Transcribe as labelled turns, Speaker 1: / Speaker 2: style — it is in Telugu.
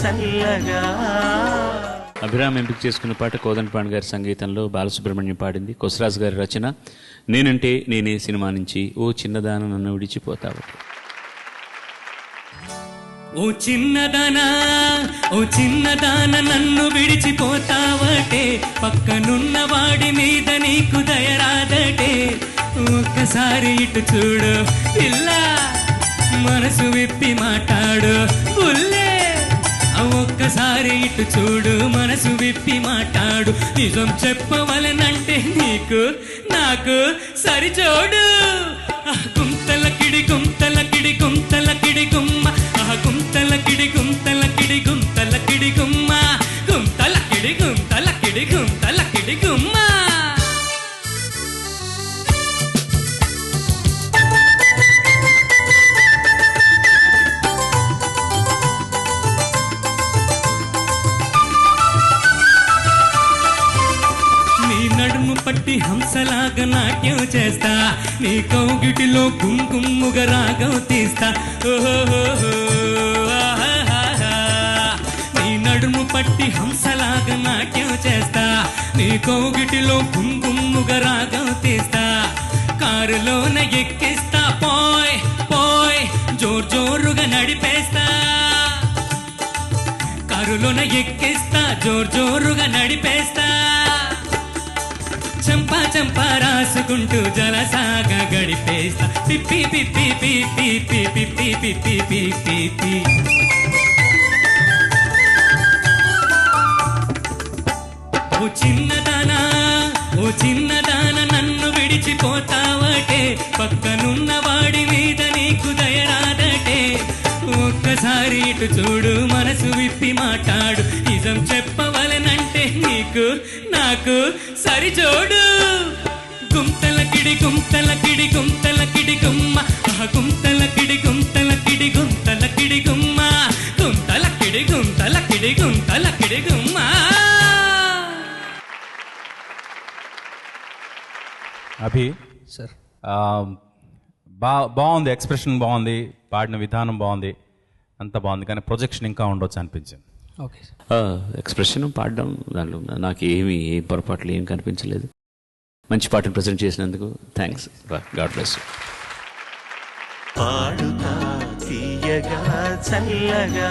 Speaker 1: చల్లగా.
Speaker 2: అభిరామ్ ఎంపిక చేసుకున్న పాట కోదండపాండ్ గారి సంగీతంలో బాలసుబ్రహ్మణ్యం పాడింది. కొసరాజు గారి రచన నేనంటే నేనే సినిమా నుంచి ఓ చిన్నదాన నన్ను విడిచిపోతావు.
Speaker 3: ఓ చిన్నదానా ఓ చిన్నదాన నన్ను విడిచిపోతావటే. పక్కనున్న వాడి మీద నీకు దయరాదటే ఒక్కసారి ఇటు చూడు పిల్ల మనసు విప్పి మాట్లాడు పుల్లే. ఒక్కసారి ఇటు చూడు మనసు విప్పి మాట్లాడు. నిజం చెప్పవలనంటే నీకు నాకు సరిచోడు. నడుము హంసలాగా నాట్యం చేస్తా. నీ కౌగిటిలో కుంకుమ్ముగా రాగం తీస్తా. ఓహో నీ నడుము పట్టి హంసలాగా నాట్యం చేస్తా. నీ కౌగిటిలో కుంకుమ్ముగా రాగం తీస్తా. కారులోన ఎక్కిస్తా. పోయ్ పోయ్ జోర్ జోరుగా నడిపేస్తా. కారులోన ఎక్కిస్తా జోర్ జోరుగా నడిపేస్తా. చంపా చంపా రాసుకుంటూ జలసాగ గడిపేస్తా పిప్పి పిప్పి పిప్పి పిప్పి పిప్పి పిప్పి పిప్పి ఓ చిన్నదానా ఓ చిన్నదాన నన్ను విడిచిపోతావటే పక్కనున్న ఒక్కసారి ఇటు చూడు మనసు విప్పి మాట్లాడు. నిజం చెప్పవలనంటే నీకు నాకు సరిచోడు. గుంతల కిడి గుంతల కిడి గుంతల కిడి గుమ్మ. ఆ గుంతల కిడి గుంతల కిడి గుంతల కిడి గుమ్మ. గుంతల కిడి గుంతల కిడి గుంతల కిడి గుమ్మ.
Speaker 4: అభి
Speaker 5: సార్.
Speaker 4: ఆ, బా బాగుంది ఎక్స్ప్రెషన్ బాగుంది పాడిన విధానం బాగుంది. అంత బాగుంది. కానీ ప్రొజెక్షన్ ఇంకా ఉండొచ్చు అనిపించింది.
Speaker 5: Okay sir.
Speaker 2: ఎక్స్ప్రెషన్ పాడడం దాంట్లో నాకు ఏమి ఏ పొరపాట్లు ఏం కనిపించలేదు. మంచి పాటను ప్రజెంట్ చేసినందుకు థ్యాంక్స్ గాడ్ బ్లెస్
Speaker 1: పాడుతా తీయగా చల్లగా.